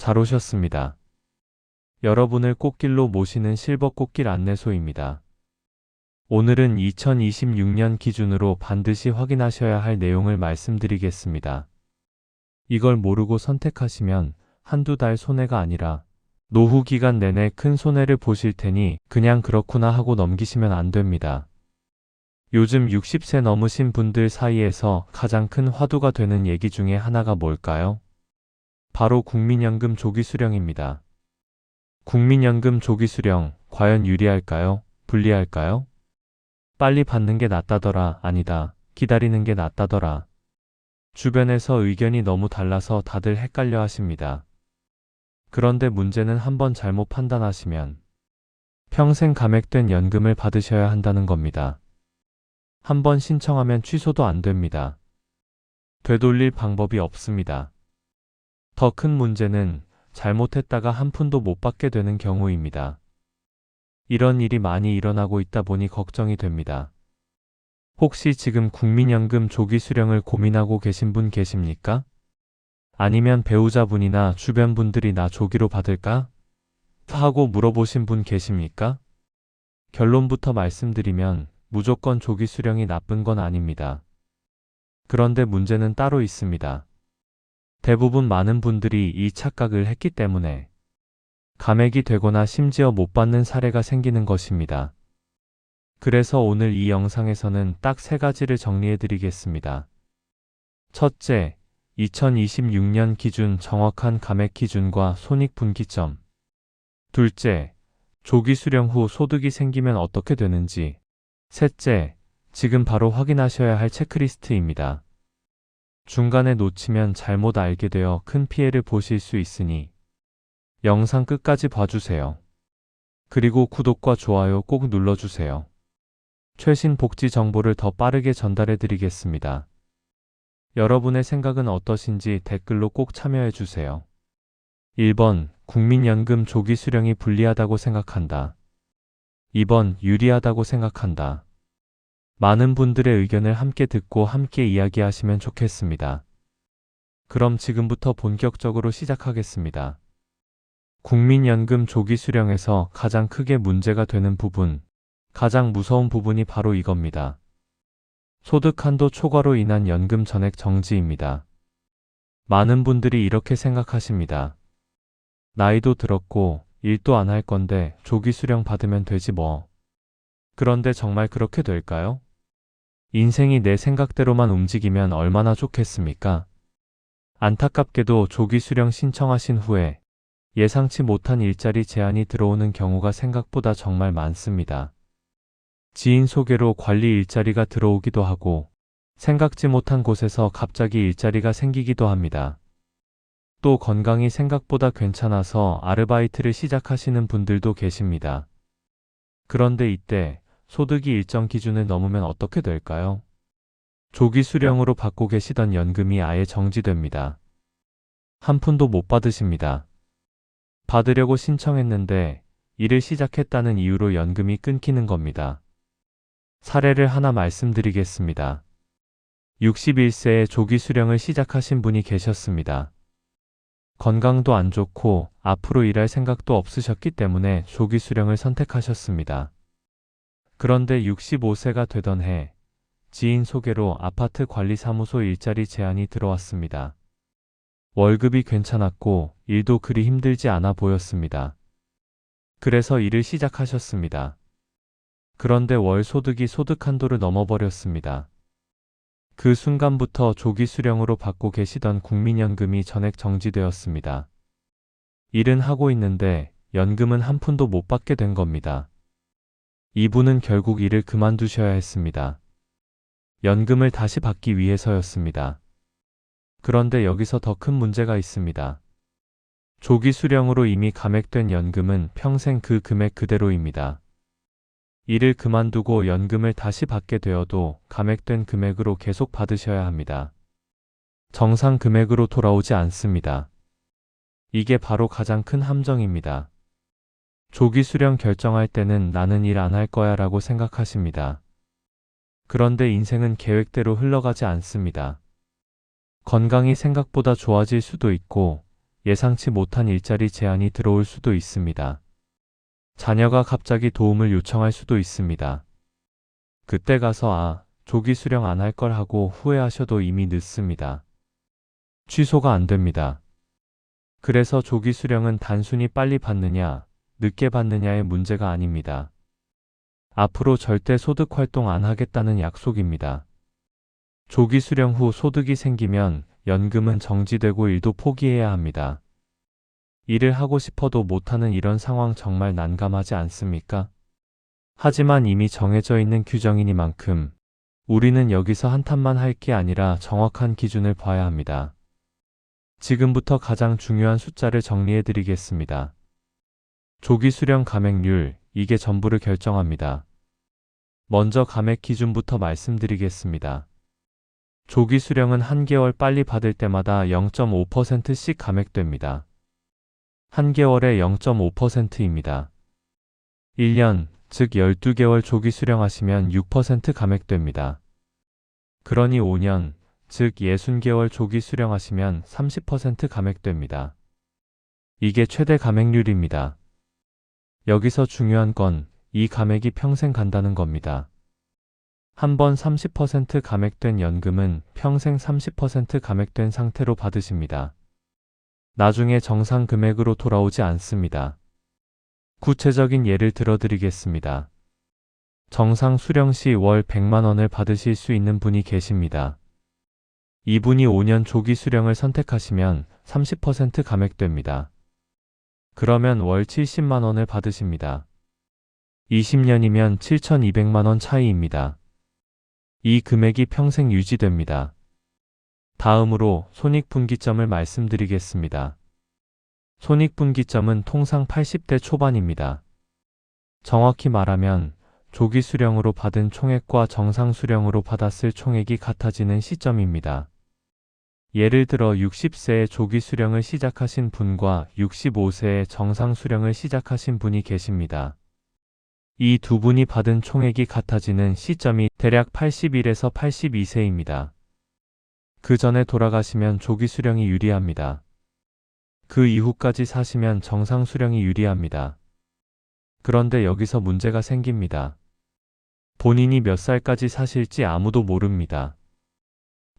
잘 오셨습니다. 여러분을 꽃길로 모시는 실버 꽃길 안내소입니다. 오늘은 2026년 기준으로 반드시 확인하셔야 할 내용을 말씀드리겠습니다. 이걸 모르고 선택하시면 한두 달 손해가 아니라 노후 기간 내내 큰 손해를 보실 테니 그냥 그렇구나 하고 넘기시면 안 됩니다. 요즘 60세 넘으신 분들 사이에서 가장 큰 화두가 되는 얘기 중에 하나가 뭘까요? 바로 국민연금 조기 수령입니다. 국민연금 조기 수령, 과연 유리할까요? 불리할까요? 빨리 받는 게 낫다더라, 아니다. 기다리는 게 낫다더라. 주변에서 의견이 너무 달라서 다들 헷갈려 하십니다. 그런데 문제는 한번 잘못 판단하시면 평생 감액된 연금을 받으셔야 한다는 겁니다. 한번 신청하면 취소도 안 됩니다. 되돌릴 방법이 없습니다. 더 큰 문제는 잘못했다가 한 푼도 못 받게 되는 경우입니다. 이런 일이 많이 일어나고 있다 보니 걱정이 됩니다. 혹시 지금 국민연금 조기 수령을 고민하고 계신 분 계십니까? 아니면 배우자분이나 주변 분들이 나 조기로 받을까? 하고 물어보신 분 계십니까? 결론부터 말씀드리면 무조건 조기 수령이 나쁜 건 아닙니다. 그런데 문제는 따로 있습니다. 대부분 많은 분들이 이 착각을 했기 때문에 감액이 되거나 심지어 못 받는 사례가 생기는 것입니다. 그래서 오늘 이 영상에서는 딱 세 가지를 정리해 드리겠습니다. 첫째, 2026년 기준 정확한 감액 기준과 손익분기점. 둘째, 조기 수령 후 소득이 생기면 어떻게 되는지. 셋째, 지금 바로 확인하셔야 할 체크리스트입니다. 중간에 놓치면 잘못 알게 되어 큰 피해를 보실 수 있으니 영상 끝까지 봐주세요. 그리고 구독과 좋아요 꼭 눌러주세요. 최신 복지 정보를 더 빠르게 전달해 드리겠습니다. 여러분의 생각은 어떠신지 댓글로 꼭 참여해 주세요. 1번 국민연금 조기 수령이 불리하다고 생각한다. 2번 유리하다고 생각한다. 많은 분들의 의견을 함께 듣고 함께 이야기하시면 좋겠습니다. 그럼 지금부터 본격적으로 시작하겠습니다. 국민연금 조기 수령에서 가장 크게 문제가 되는 부분, 가장 무서운 부분이 바로 이겁니다. 소득 한도 초과로 인한 연금 전액 정지입니다. 많은 분들이 이렇게 생각하십니다. 나이도 들었고 일도 안 할 건데 조기 수령 받으면 되지 뭐. 그런데 정말 그렇게 될까요? 인생이 내 생각대로만 움직이면 얼마나 좋겠습니까? 안타깝게도 조기 수령 신청하신 후에 예상치 못한 일자리 제한이 들어오는 경우가 생각보다 정말 많습니다. 지인 소개로 관리 일자리가 들어오기도 하고 생각지 못한 곳에서 갑자기 일자리가 생기기도 합니다. 또 건강이 생각보다 괜찮아서 아르바이트를 시작하시는 분들도 계십니다. 그런데 이때 소득이 일정 기준을 넘으면 어떻게 될까요? 조기 수령으로 받고 계시던 연금이 아예 정지됩니다. 한 푼도 못 받으십니다. 받으려고 신청했는데 일을 시작했다는 이유로 연금이 끊기는 겁니다. 사례를 하나 말씀드리겠습니다. 61세에 조기 수령을 시작하신 분이 계셨습니다. 건강도 안 좋고 앞으로 일할 생각도 없으셨기 때문에 조기 수령을 선택하셨습니다. 그런데 65세가 되던 해 지인 소개로 아파트 관리사무소 일자리 제안이 들어왔습니다. 월급이 괜찮았고 일도 그리 힘들지 않아 보였습니다. 그래서 일을 시작하셨습니다. 그런데 월 소득이 소득 한도를 넘어버렸습니다. 그 순간부터 조기 수령으로 받고 계시던 국민연금이 전액 정지되었습니다. 일은 하고 있는데 연금은 한 푼도 못 받게 된 겁니다. 이분은 결국 일을 그만두셔야 했습니다. 연금을 다시 받기 위해서였습니다. 그런데 여기서 더 큰 문제가 있습니다. 조기 수령으로 이미 감액된 연금은 평생 그 금액 그대로입니다. 일을 그만두고 연금을 다시 받게 되어도 감액된 금액으로 계속 받으셔야 합니다. 정상 금액으로 돌아오지 않습니다. 이게 바로 가장 큰 함정입니다. 조기 수령 결정할 때는 나는 일 안 할 거야 라고 생각하십니다. 그런데 인생은 계획대로 흘러가지 않습니다. 건강이 생각보다 좋아질 수도 있고 예상치 못한 일자리 제한이 들어올 수도 있습니다. 자녀가 갑자기 도움을 요청할 수도 있습니다. 그때 가서 아, 조기 수령 안 할 걸 하고 후회하셔도 이미 늦습니다. 취소가 안 됩니다. 그래서 조기 수령은 단순히 빨리 받느냐, 늦게 받느냐의 문제가 아닙니다. 앞으로 절대 소득 활동 안 하겠다는 약속입니다. 조기 수령 후 소득이 생기면 연금은 정지되고 일도 포기해야 합니다. 일을 하고 싶어도 못하는 이런 상황 정말 난감하지 않습니까? 하지만 이미 정해져 있는 규정이니만큼 우리는 여기서 한탄만 할 게 아니라 정확한 기준을 봐야 합니다. 지금부터 가장 중요한 숫자를 정리해 드리겠습니다. 조기 수령 감액률, 이게 전부를 결정합니다. 먼저 감액 기준부터 말씀드리겠습니다. 조기 수령은 한개월 빨리 받을 때마다 0.5%씩 감액됩니다. 한개월에 0.5%입니다. 1년, 즉 12개월 조기 수령하시면 6% 감액됩니다. 그러니 5년, 즉 60개월 조기 수령하시면 30% 감액됩니다. 이게 최대 감액률입니다. 여기서 중요한 건 이 감액이 평생 간다는 겁니다. 한 번 30% 감액된 연금은 평생 30% 감액된 상태로 받으십니다. 나중에 정상 금액으로 돌아오지 않습니다. 구체적인 예를 들어드리겠습니다. 정상 수령 시 월 100만 원을 받으실 수 있는 분이 계십니다. 이분이 5년 조기 수령을 선택하시면 30% 감액됩니다. 그러면 월 70만 원을 받으십니다. 20년이면 7,200만 원 차이입니다. 이 금액이 평생 유지됩니다. 다음으로 손익분기점을 말씀드리겠습니다. 손익분기점은 통상 80대 초반입니다. 정확히 말하면 조기 수령으로 받은 총액과 정상 수령으로 받았을 총액이 같아지는 시점입니다. 예를 들어 60세에 조기 수령을 시작하신 분과 65세에 정상 수령을 시작하신 분이 계십니다. 이 두 분이 받은 총액이 같아지는 시점이 대략 81에서 82세입니다. 그 전에 돌아가시면 조기 수령이 유리합니다. 그 이후까지 사시면 정상 수령이 유리합니다. 그런데 여기서 문제가 생깁니다. 본인이 몇 살까지 사실지 아무도 모릅니다.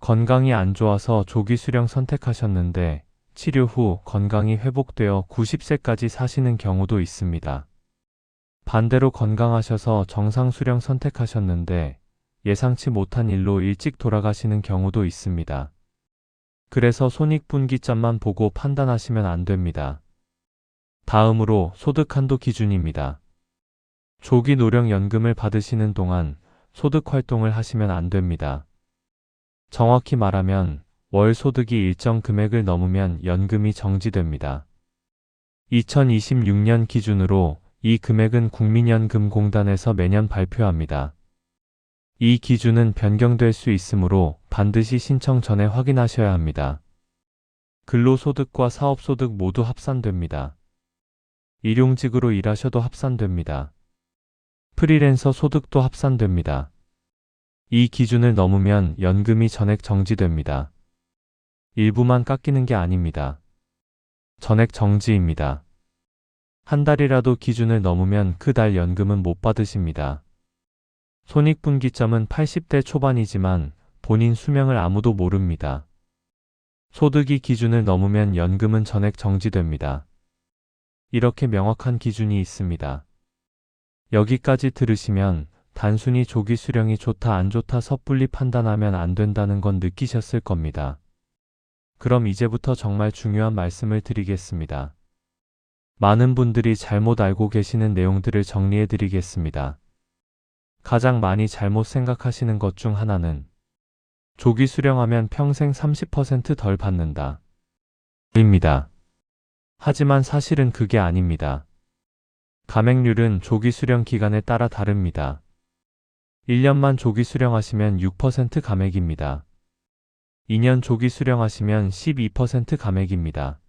건강이 안 좋아서 조기 수령 선택하셨는데 치료 후 건강이 회복되어 90세까지 사시는 경우도 있습니다. 반대로 건강하셔서 정상 수령 선택하셨는데 예상치 못한 일로 일찍 돌아가시는 경우도 있습니다. 그래서 손익분기점만 보고 판단하시면 안 됩니다. 다음으로 소득 한도 기준입니다. 조기 노령연금을 받으시는 동안 소득 활동을 하시면 안 됩니다. 정확히 말하면 월 소득이 일정 금액을 넘으면 연금이 정지됩니다. 2026년 기준으로 이 금액은 국민연금공단에서 매년 발표합니다. 이 기준은 변경될 수 있으므로 반드시 신청 전에 확인하셔야 합니다. 근로소득과 사업소득 모두 합산됩니다. 일용직으로 일하셔도 합산됩니다. 프리랜서 소득도 합산됩니다. 이 기준을 넘으면 연금이 전액 정지됩니다. 일부만 깎이는 게 아닙니다. 전액 정지입니다. 한 달이라도 기준을 넘으면 그 달 연금은 못 받으십니다. 손익분기점은 80대 초반이지만 본인 수명을 아무도 모릅니다. 소득이 기준을 넘으면 연금은 전액 정지됩니다. 이렇게 명확한 기준이 있습니다. 여기까지 들으시면 단순히 조기 수령이 좋다 안 좋다 섣불리 판단하면 안 된다는 건 느끼셨을 겁니다. 그럼 이제부터 정말 중요한 말씀을 드리겠습니다. 많은 분들이 잘못 알고 계시는 내용들을 정리해 드리겠습니다. 가장 많이 잘못 생각하시는 것 중 하나는 조기 수령하면 평생 30%덜 받는다. 입니다. 하지만 사실은 그게 아닙니다. 감액률은 조기 수령 기간에 따라 다릅니다. 1년만 조기 수령하시면 6% 감액입니다. 2년 조기 수령하시면 12% 감액입니다.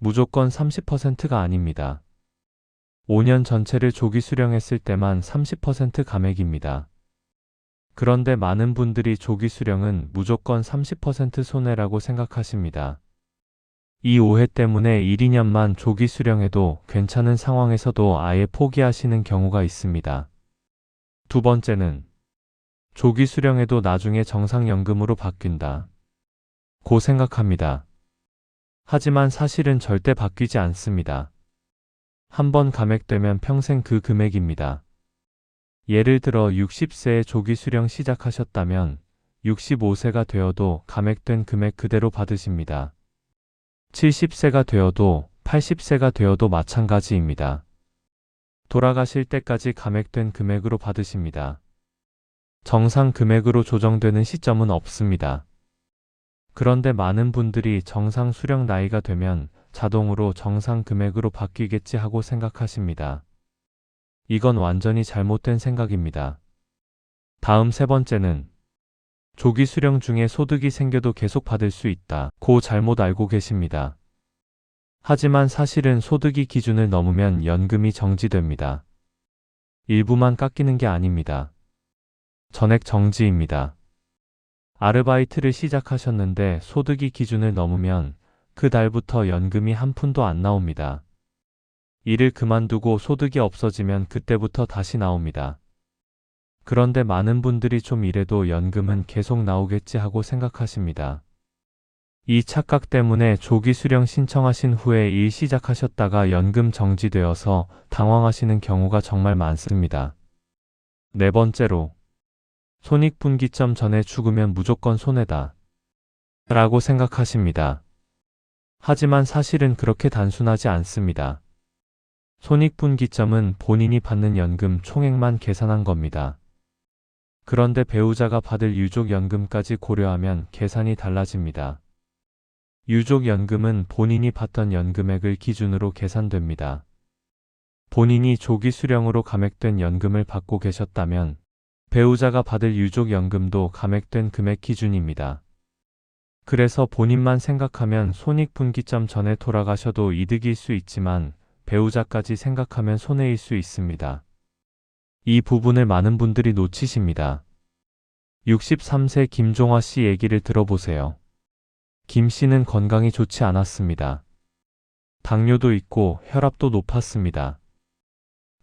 무조건 30%가 아닙니다. 5년 전체를 조기 수령했을 때만 30% 감액입니다. 그런데 많은 분들이 조기 수령은 무조건 30% 손해라고 생각하십니다. 이 오해 때문에 1, 2년만 조기 수령해도 괜찮은 상황에서도 아예 포기하시는 경우가 있습니다. 두 번째는 조기 수령해도 나중에 정상연금으로 바뀐다. 고 생각합니다. 하지만 사실은 절대 바뀌지 않습니다. 한번 감액되면 평생 그 금액입니다. 예를 들어 60세에 조기 수령 시작하셨다면 65세가 되어도 감액된 금액 그대로 받으십니다. 70세가 되어도 80세가 되어도 마찬가지입니다. 돌아가실 때까지 감액된 금액으로 받으십니다. 정상 금액으로 조정되는 시점은 없습니다. 그런데 많은 분들이 정상 수령 나이가 되면 자동으로 정상 금액으로 바뀌겠지 하고 생각하십니다. 이건 완전히 잘못된 생각입니다. 다음 세 번째는 조기 수령 중에 소득이 생겨도 계속 받을 수 있다. 고 잘못 알고 계십니다. 하지만 사실은 소득이 기준을 넘으면 연금이 정지됩니다. 일부만 깎이는 게 아닙니다. 전액 정지입니다. 아르바이트를 시작하셨는데 소득이 기준을 넘으면 그 달부터 연금이 한 푼도 안 나옵니다. 일을 그만두고 소득이 없어지면 그때부터 다시 나옵니다. 그런데 많은 분들이 좀 일해도 연금은 계속 나오겠지 하고 생각하십니다. 이 착각 때문에 조기 수령 신청하신 후에 일 시작하셨다가 연금 정지되어서 당황하시는 경우가 정말 많습니다. 네 번째로, 손익분기점 전에 죽으면 무조건 손해다. 라고 생각하십니다. 하지만 사실은 그렇게 단순하지 않습니다. 손익분기점은 본인이 받는 연금 총액만 계산한 겁니다. 그런데 배우자가 받을 유족연금까지 고려하면 계산이 달라집니다. 유족연금은 본인이 받던 연금액을 기준으로 계산됩니다. 본인이 조기 수령으로 감액된 연금을 받고 계셨다면 배우자가 받을 유족연금도 감액된 금액 기준입니다. 그래서 본인만 생각하면 손익분기점 전에 돌아가셔도 이득일 수 있지만 배우자까지 생각하면 손해일 수 있습니다. 이 부분을 많은 분들이 놓치십니다. 63세 김종화 씨 얘기를 들어보세요. 김 씨는 건강이 좋지 않았습니다. 당뇨도 있고 혈압도 높았습니다.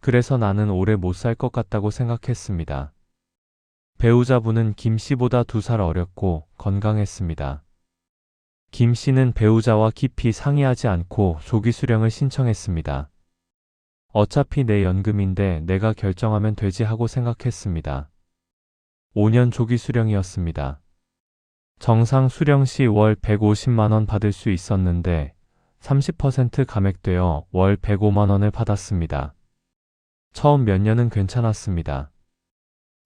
그래서 나는 오래 못 살 것 같다고 생각했습니다. 배우자분은 김 씨보다 두 살 어렸고 건강했습니다. 김 씨는 배우자와 깊이 상의하지 않고 조기 수령을 신청했습니다. 어차피 내 연금인데 내가 결정하면 되지 하고 생각했습니다. 5년 조기 수령이었습니다. 정상 수령 시 월 150만원 받을 수 있었는데 30% 감액되어 월 105만원을 받았습니다. 처음 몇 년은 괜찮았습니다.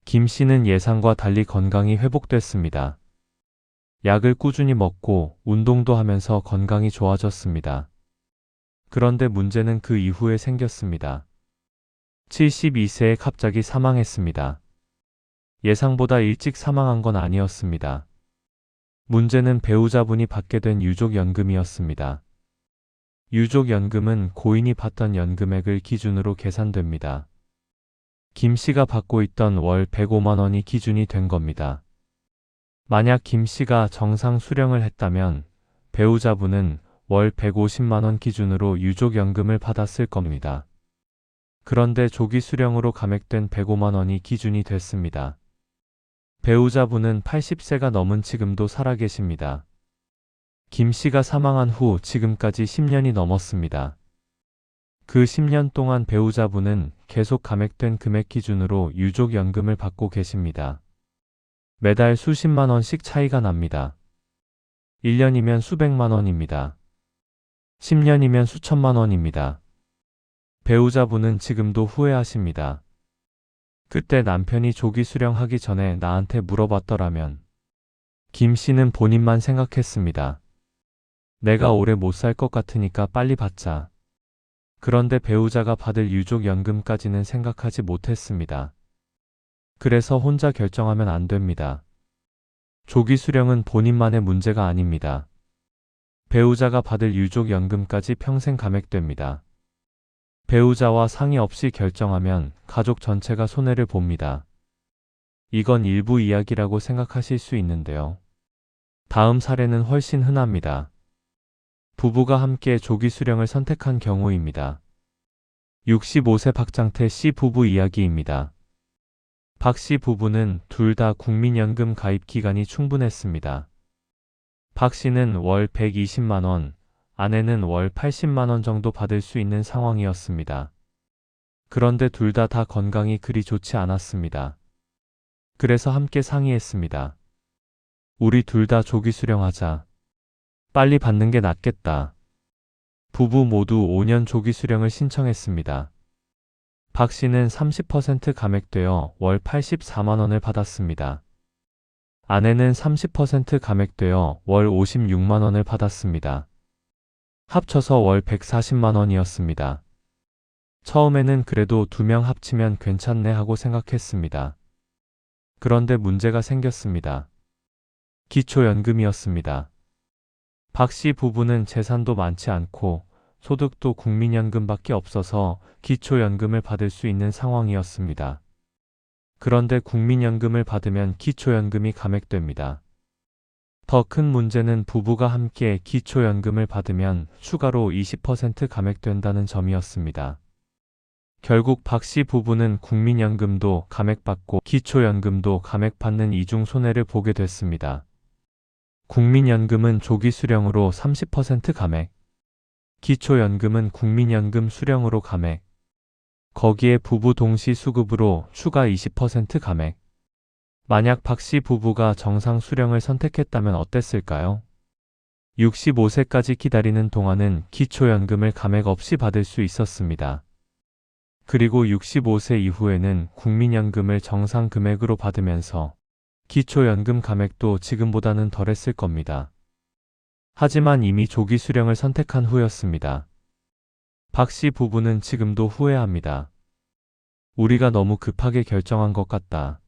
김 씨는 예상과 달리 건강이 회복됐습니다. 약을 꾸준히 먹고 운동도 하면서 건강이 좋아졌습니다. 그런데 문제는 그 이후에 생겼습니다. 72세에 갑자기 사망했습니다. 예상보다 일찍 사망한 건 아니었습니다. 문제는 배우자분이 받게 된 유족연금이었습니다. 유족연금은 고인이 받던 연금액을 기준으로 계산됩니다. 김 씨가 받고 있던 월 105만 원이 기준이 된 겁니다. 만약 김 씨가 정상 수령을 했다면 배우자분은 월 150만 원 기준으로 유족연금을 받았을 겁니다. 그런데 조기 수령으로 감액된 105만 원이 기준이 됐습니다. 배우자분은 80세가 넘은 지금도 살아계십니다. 김 씨가 사망한 후 지금까지 10년이 넘었습니다. 그 10년 동안 배우자분은 계속 감액된 금액 기준으로 유족연금을 받고 계십니다. 매달 수십만 원씩 차이가 납니다. 1년이면 수백만 원입니다. 10년이면 수천만 원입니다. 배우자분은 지금도 후회하십니다. 그때 남편이 조기 수령하기 전에 나한테 물어봤더라면 김 씨는 본인만 생각했습니다. 내가 오래 못 살 것 같으니까 빨리 받자. 그런데 배우자가 받을 유족연금까지는 생각하지 못했습니다. 그래서 혼자 결정하면 안 됩니다. 조기 수령은 본인만의 문제가 아닙니다. 배우자가 받을 유족연금까지 평생 감액됩니다. 배우자와 상의 없이 결정하면 가족 전체가 손해를 봅니다. 이건 일부 이야기라고 생각하실 수 있는데요. 다음 사례는 훨씬 흔합니다. 부부가 함께 조기 수령을 선택한 경우입니다. 65세 박장태 씨 부부 이야기입니다. 박 씨 부부는 둘 다 국민연금 가입 기간이 충분했습니다. 박 씨는 월 120만원, 아내는 월 80만원 정도 받을 수 있는 상황이었습니다. 그런데 둘다다 건강이 그리 좋지 않았습니다. 그래서 함께 상의했습니다. 우리 둘 다 조기 수령하자. 빨리 받는 게 낫겠다. 부부 모두 5년 조기 수령을 신청했습니다. 박 씨는 30% 감액되어 월 84만 원을 받았습니다. 아내는 30% 감액되어 월 56만 원을 받았습니다. 합쳐서 월 140만 원이었습니다. 처음에는 그래도 두 명 합치면 괜찮네 하고 생각했습니다. 그런데 문제가 생겼습니다. 기초연금이었습니다. 박 씨 부부는 재산도 많지 않고 소득도 국민연금밖에 없어서 기초연금을 받을 수 있는 상황이었습니다. 그런데 국민연금을 받으면 기초연금이 감액됩니다. 더 큰 문제는 부부가 함께 기초연금을 받으면 추가로 20% 감액된다는 점이었습니다. 결국 박 씨 부부는 국민연금도 감액받고 기초연금도 감액받는 이중 손해를 보게 됐습니다. 국민연금은 조기 수령으로 30% 감액, 기초연금은 국민연금 수령으로 감액, 거기에 부부 동시 수급으로 추가 20% 감액. 만약 박 씨 부부가 정상 수령을 선택했다면 어땠을까요? 65세까지 기다리는 동안은 기초연금을 감액 없이 받을 수 있었습니다. 그리고 65세 이후에는 국민연금을 정상 금액으로 받으면서 기초연금 감액도 지금보다는 덜했을 겁니다. 하지만 이미 조기 수령을 선택한 후였습니다. 박 씨 부부는 지금도 후회합니다. 우리가 너무 급하게 결정한 것 같다.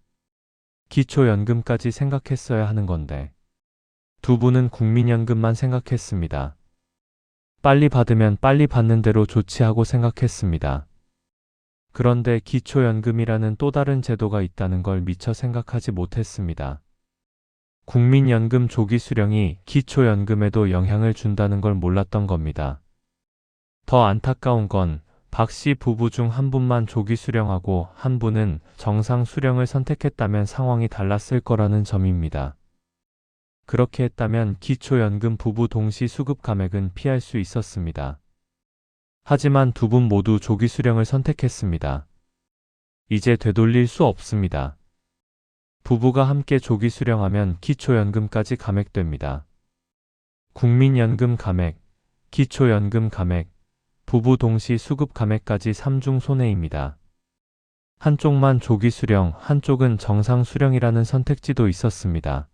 기초연금까지 생각했어야 하는 건데. 두 분은 국민연금만 생각했습니다. 빨리 받으면 빨리 받는 대로 조치하고 생각했습니다. 그런데 기초연금이라는 또 다른 제도가 있다는 걸 미처 생각하지 못했습니다. 국민연금 조기 수령이 기초연금에도 영향을 준다는 걸 몰랐던 겁니다. 더 안타까운 건 박 씨 부부 중 한 분만 조기 수령하고 한 분은 정상 수령을 선택했다면 상황이 달랐을 거라는 점입니다. 그렇게 했다면 기초연금 부부 동시 수급 감액은 피할 수 있었습니다. 하지만 두 분 모두 조기 수령을 선택했습니다. 이제 되돌릴 수 없습니다. 부부가 함께 조기 수령하면 기초연금까지 감액됩니다. 국민연금 감액, 기초연금 감액, 부부 동시 수급 감액까지 3중 손해입니다. 한쪽만 조기 수령, 한쪽은 정상 수령이라는 선택지도 있었습니다.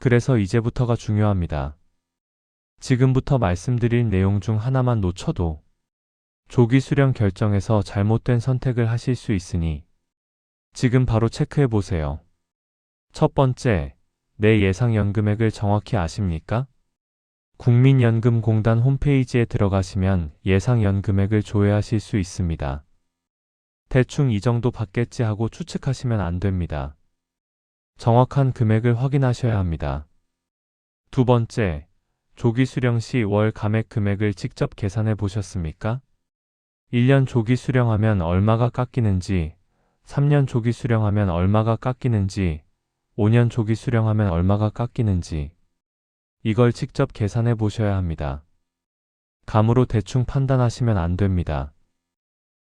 그래서 이제부터가 중요합니다. 지금부터 말씀드릴 내용 중 하나만 놓쳐도 조기 수령 결정에서 잘못된 선택을 하실 수 있으니 지금 바로 체크해 보세요. 첫 번째, 내 예상 연금액을 정확히 아십니까? 국민연금공단 홈페이지에 들어가시면 예상 연금액을 조회하실 수 있습니다. 대충 이 정도 받겠지 하고 추측하시면 안 됩니다. 정확한 금액을 확인하셔야 합니다. 두 번째, 조기 수령 시 월 감액 금액을 직접 계산해 보셨습니까? 1년 조기 수령하면 얼마가 깎이는지, 3년 조기 수령하면 얼마가 깎이는지, 5년 조기 수령하면 얼마가 깎이는지, 이걸 직접 계산해 보셔야 합니다. 감으로 대충 판단하시면 안 됩니다.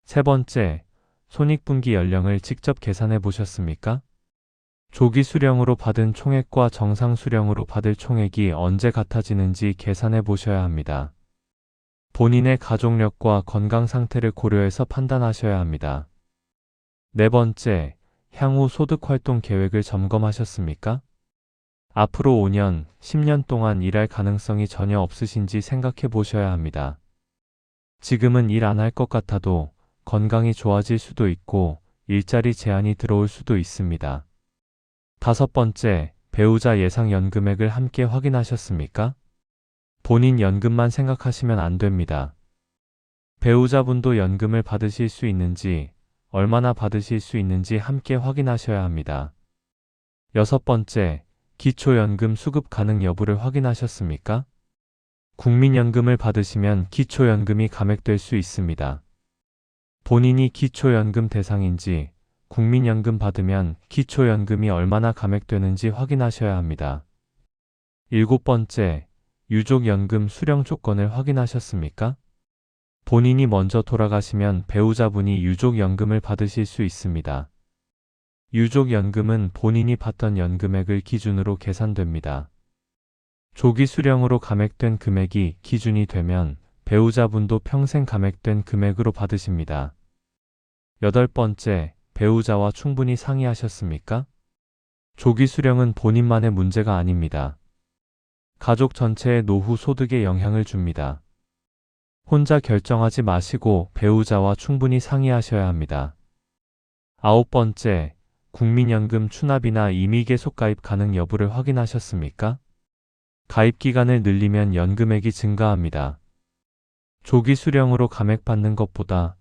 세 번째, 손익분기 연령을 직접 계산해 보셨습니까? 조기 수령으로 받은 총액과 정상 수령으로 받을 총액이 언제 같아지는지 계산해 보셔야 합니다. 본인의 가족력과 건강 상태를 고려해서 판단하셔야 합니다. 네 번째, 향후 소득 활동 계획을 점검하셨습니까? 앞으로 5년, 10년 동안 일할 가능성이 전혀 없으신지 생각해 보셔야 합니다. 지금은 일 안 할 것 같아도 건강이 좋아질 수도 있고 일자리 제한이 들어올 수도 있습니다. 다섯 번째, 배우자 예상 연금액을 함께 확인하셨습니까? 본인 연금만 생각하시면 안 됩니다. 배우자분도 연금을 받으실 수 있는지, 얼마나 받으실 수 있는지 함께 확인하셔야 합니다. 여섯 번째, 기초연금 수급 가능 여부를 확인하셨습니까? 국민연금을 받으시면 기초연금이 감액될 수 있습니다. 본인이 기초연금 대상인지 국민연금 받으면 기초연금이 얼마나 감액되는지 확인하셔야 합니다. 일곱 번째, 유족연금 수령 조건을 확인하셨습니까? 본인이 먼저 돌아가시면 배우자분이 유족연금을 받으실 수 있습니다. 유족연금은 본인이 받던 연금액을 기준으로 계산됩니다. 조기 수령으로 감액된 금액이 기준이 되면 배우자분도 평생 감액된 금액으로 받으십니다. 여덟 번째, 배우자와 충분히 상의하셨습니까? 조기 수령은 본인만의 문제가 아닙니다. 가족 전체의 노후 소득에 영향을 줍니다. 혼자 결정하지 마시고 배우자와 충분히 상의하셔야 합니다. 아홉 번째, 국민연금 추납이나 임의계속 가입 가능 여부를 확인하셨습니까? 가입 기간을 늘리면 연금액이 증가합니다. 조기 수령으로 감액받는 것보다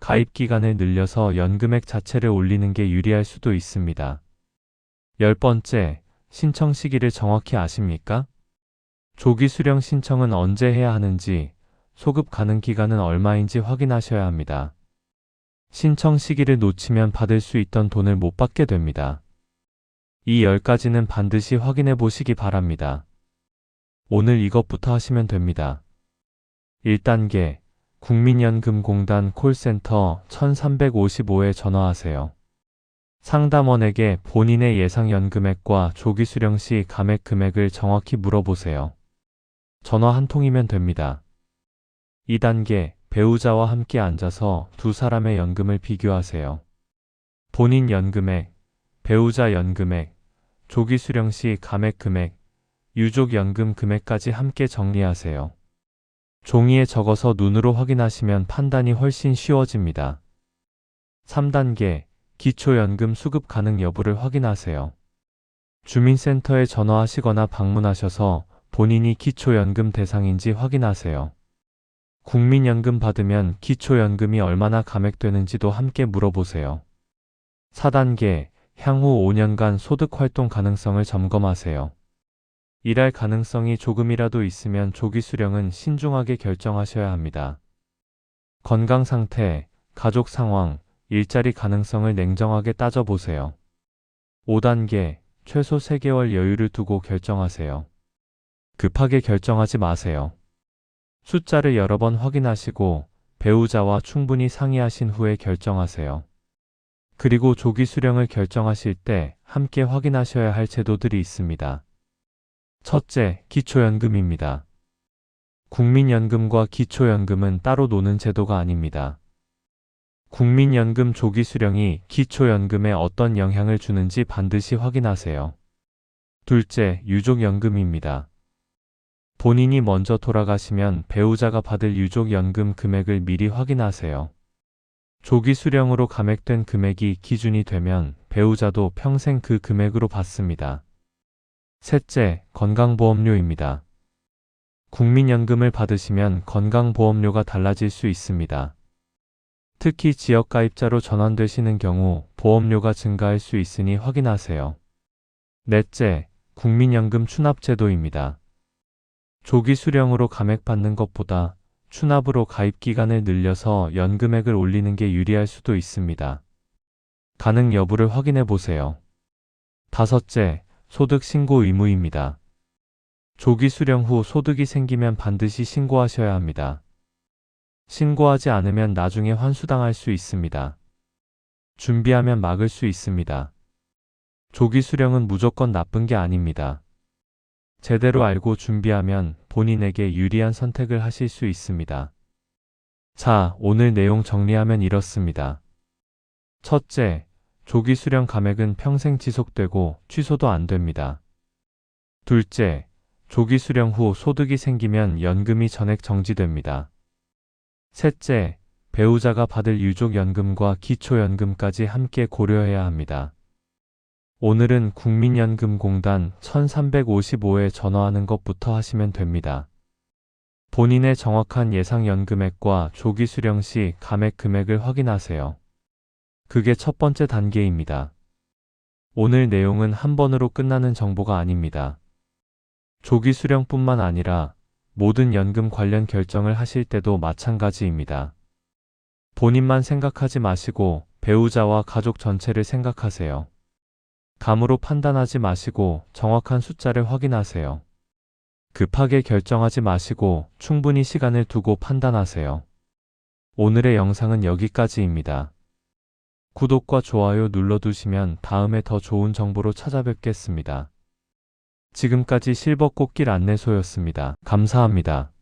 가입 기간을 늘려서 연금액 자체를 올리는 게 유리할 수도 있습니다. 열 번째, 신청 시기를 정확히 아십니까? 조기 수령 신청은 언제 해야 하는지, 소급 가능 기간은 얼마인지 확인하셔야 합니다. 신청 시기를 놓치면 받을 수 있던 돈을 못 받게 됩니다. 이 10가지는 반드시 확인해 보시기 바랍니다. 오늘 이것부터 하시면 됩니다. 1단계 국민연금공단 콜센터 1355에 전화하세요. 상담원에게 본인의 예상 연금액과 조기 수령 시 감액 금액을 정확히 물어보세요. 전화 한 통이면 됩니다. 2단계 배우자와 함께 앉아서 두 사람의 연금을 비교하세요. 본인 연금액, 배우자 연금액, 조기 수령 시 감액 금액, 유족 연금 금액까지 함께 정리하세요. 종이에 적어서 눈으로 확인하시면 판단이 훨씬 쉬워집니다. 3단계 기초연금 수급 가능 여부를 확인하세요. 주민센터에 전화하시거나 방문하셔서 본인이 기초연금 대상인지 확인하세요. 국민연금 받으면 기초연금이 얼마나 감액되는지도 함께 물어보세요. 4단계 향후 5년간 소득활동 가능성을 점검하세요. 일할 가능성이 조금이라도 있으면 조기 수령은 신중하게 결정하셔야 합니다. 건강 상태, 가족 상황, 일자리 가능성을 냉정하게 따져보세요. 5단계, 최소 3개월 여유를 두고 결정하세요. 급하게 결정하지 마세요. 숫자를 여러 번 확인하시고 배우자와 충분히 상의하신 후에 결정하세요. 그리고 조기 수령을 결정하실 때 함께 확인하셔야 할 제도들이 있습니다. 첫째, 기초연금입니다. 국민연금과 기초연금은 따로 노는 제도가 아닙니다. 국민연금 조기 수령이 기초연금에 어떤 영향을 주는지 반드시 확인하세요. 둘째, 유족연금입니다. 본인이 먼저 돌아가시면 배우자가 받을 유족연금 금액을 미리 확인하세요. 조기 수령으로 감액된 금액이 기준이 되면 배우자도 평생 그 금액으로 받습니다. 셋째, 건강보험료입니다. 국민연금을 받으시면 건강보험료가 달라질 수 있습니다. 특히 지역가입자로 전환되시는 경우 보험료가 증가할 수 있으니 확인하세요. 넷째, 국민연금 추납제도입니다. 조기 수령으로 감액받는 것보다 추납으로 가입 기간을 늘려서 연금액을 올리는 게 유리할 수도 있습니다. 가능 여부를 확인해 보세요. 다섯째, 소득 신고 의무입니다. 조기 수령 후 소득이 생기면 반드시 신고하셔야 합니다. 신고하지 않으면 나중에 환수당할 수 있습니다. 준비하면 막을 수 있습니다. 조기 수령은 무조건 나쁜 게 아닙니다. 제대로 알고 준비하면 본인에게 유리한 선택을 하실 수 있습니다. 자, 오늘 내용 정리하면 이렇습니다. 첫째, 조기 수령 감액은 평생 지속되고 취소도 안 됩니다. 둘째, 조기 수령 후 소득이 생기면 연금이 전액 정지됩니다. 셋째, 배우자가 받을 유족연금과 기초연금까지 함께 고려해야 합니다. 오늘은 국민연금공단 1355에 전화하는 것부터 하시면 됩니다. 본인의 정확한 예상 연금액과 조기 수령 시 감액 금액을 확인하세요. 그게 첫 번째 단계입니다. 오늘 내용은 한 번으로 끝나는 정보가 아닙니다. 조기 수령뿐만 아니라 모든 연금 관련 결정을 하실 때도 마찬가지입니다. 본인만 생각하지 마시고 배우자와 가족 전체를 생각하세요. 감으로 판단하지 마시고 정확한 숫자를 확인하세요. 급하게 결정하지 마시고 충분히 시간을 두고 판단하세요. 오늘의 영상은 여기까지입니다. 구독과 좋아요 눌러두시면 다음에 더 좋은 정보로 찾아뵙겠습니다. 지금까지 실버 꽃길 안내소였습니다. 감사합니다.